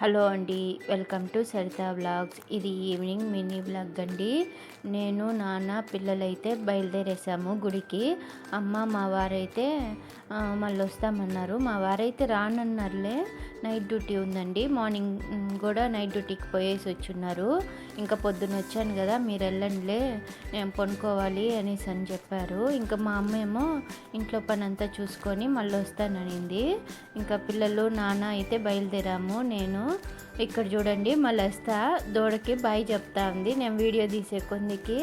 Hello అండి welcome to Saritha blogs ఇది evening mini blog అండి. నేను నాన్న పిల్లలైతే బయలుదేరేసాము గుడికి. అమ్మ మా వారైతే మళ్ళీ వస్తామన్నారు. మా వారైతే రానన్నారులే నైట్ డ్యూటీ ఉందండి. మార్నింగ్ కూడా నైట్ డ్యూటీకి పోయేసి వచ్చున్నారు. ఇంకా పొద్దున వచ్చాను కదా మీరు వెళ్ళండిలే నేను పనుకోవాలి అనేసి అని చెప్పారు. ఇంకా మా అమ్మ ఏమో ఇంట్లో పని అంతా చూసుకొని మళ్ళీ వస్తాననింది. ఇంకా పిల్లలు నాన్న అయితే బయలుదేరాము నేను ఇక్కడ చూడండి మా వస్తా దూడకి బాయ్ చెప్తా ఉంది నేను వీడియో తీసే కొందికి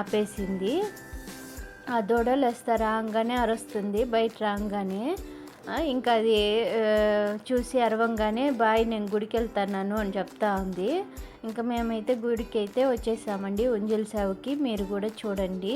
ఆపేసింది. ఆ దూడలు వస్తా రాగానే అరుస్తుంది బయట రాగానే. ఇంకా అది చూసి అరవంగానే బాయ్ నేను గుడికి వెళ్తున్నాను అని చెప్తా ఉంది ఇంకా మేమైతే గుడికి అయితే వచ్చేసామండి ఉంజల్ సావుకి. మీరు కూడా చూడండి.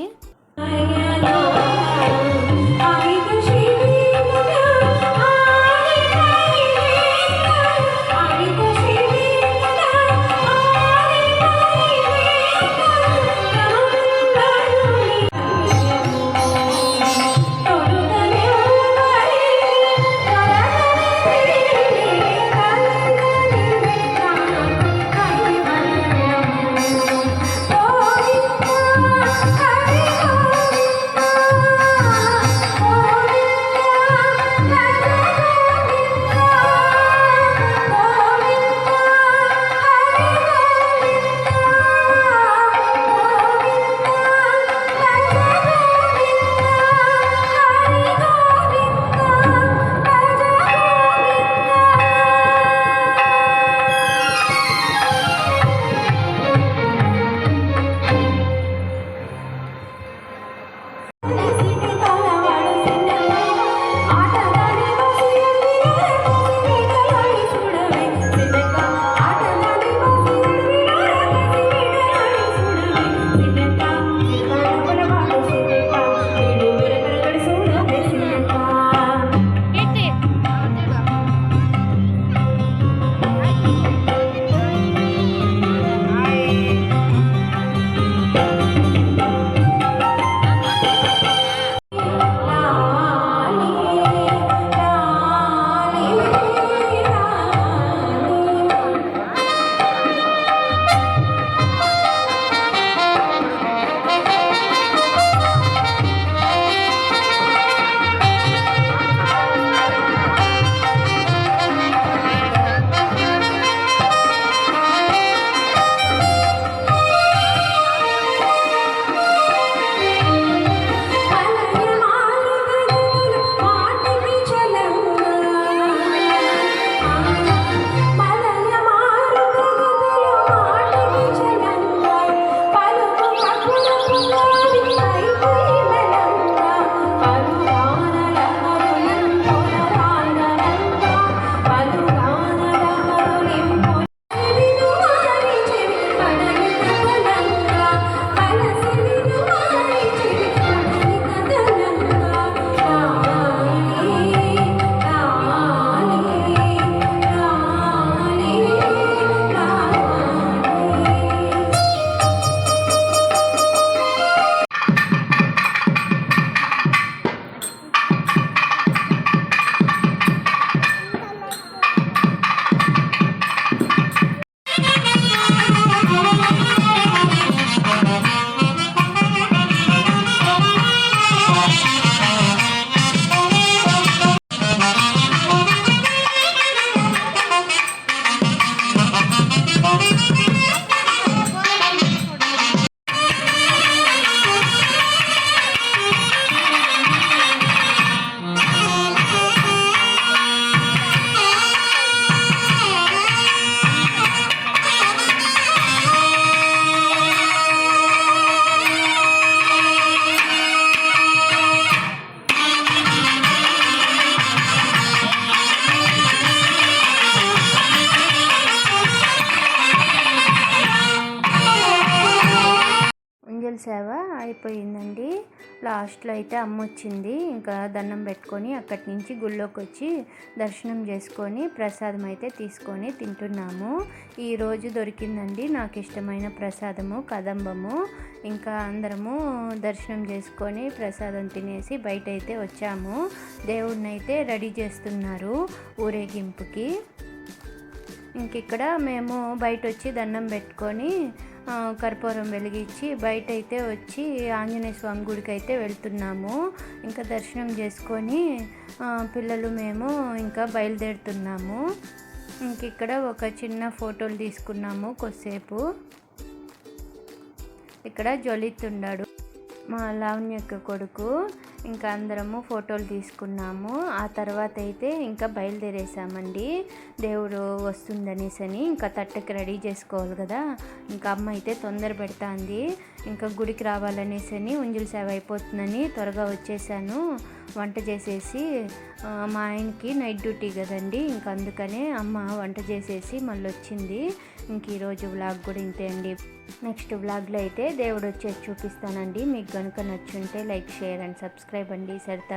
సేవ అయిపోయిందండి. లాస్ట్లో అయితే అమ్మ వచ్చింది. ఇంకా దండం పెట్టుకొని అక్కడి నుంచి గుళ్ళోకి వచ్చి దర్శనం చేసుకొని ప్రసాదం అయితే తీసుకొని తింటున్నాము. ఈరోజు దొరికిందండి నాకు ఇష్టమైన ప్రసాదము కదంబము. ఇంకా అందరము దర్శనం చేసుకొని ప్రసాదం తినేసి బయట అయితే వచ్చాము. దేవుడిని అయితే రెడీ చేస్తున్నారు ఊరేగింపుకి. ఇంక ఇక్కడ మేము బయట వచ్చి దండం పెట్టుకొని కర్పూరం వెలిగించి బయట అయితే వచ్చి ఆంజనేయ స్వామి గుడికి అయితే వెళ్తున్నాము. ఇంకా దర్శనం చేసుకొని పిల్లలు మేము ఇంకా బయలుదేరుతున్నాము. ఇంక ఇక్కడ ఒక చిన్న ఫోటోలు తీసుకున్నాము కొద్దిసేపు. ఇక్కడ జొలిత్ ఉన్నాడు మా లావణ్యక్క కొడుకు. ఇంకా అందరము ఫోటోలు తీసుకున్నాము. ఆ తర్వాత అయితే ఇంకా బయలుదేరేసామండి. దేవుడు వస్తుందనేసి అని ఇంకా తట్టకి రెడీ చేసుకోవాలి కదా. ఇంకా అమ్మ అయితే తొందర పెడతాంది. ఇంకా గుడికి రావాలనేసి అని ఉంజుల సేవ అయిపోతుందని త్వరగా వచ్చేసాను. వంట చేసేసి మా ఆయనకి నైట్ డ్యూటీ కదండి. ఇంకా అందుకనే అమ్మ వంట చేసేసి మళ్ళీ వచ్చింది. ఇంక ఈరోజు వ్లాగ్ కూడా ఇంతే అండి. నెక్స్ట్ వ్లాగ్లో అయితే దేవుడు వచ్చేసి చూపిస్తానండి. మీకు కనుక నచ్చుంటే లైక్ షేర్ అండ్ సబ్స్క్రైబ్ అండి సరితా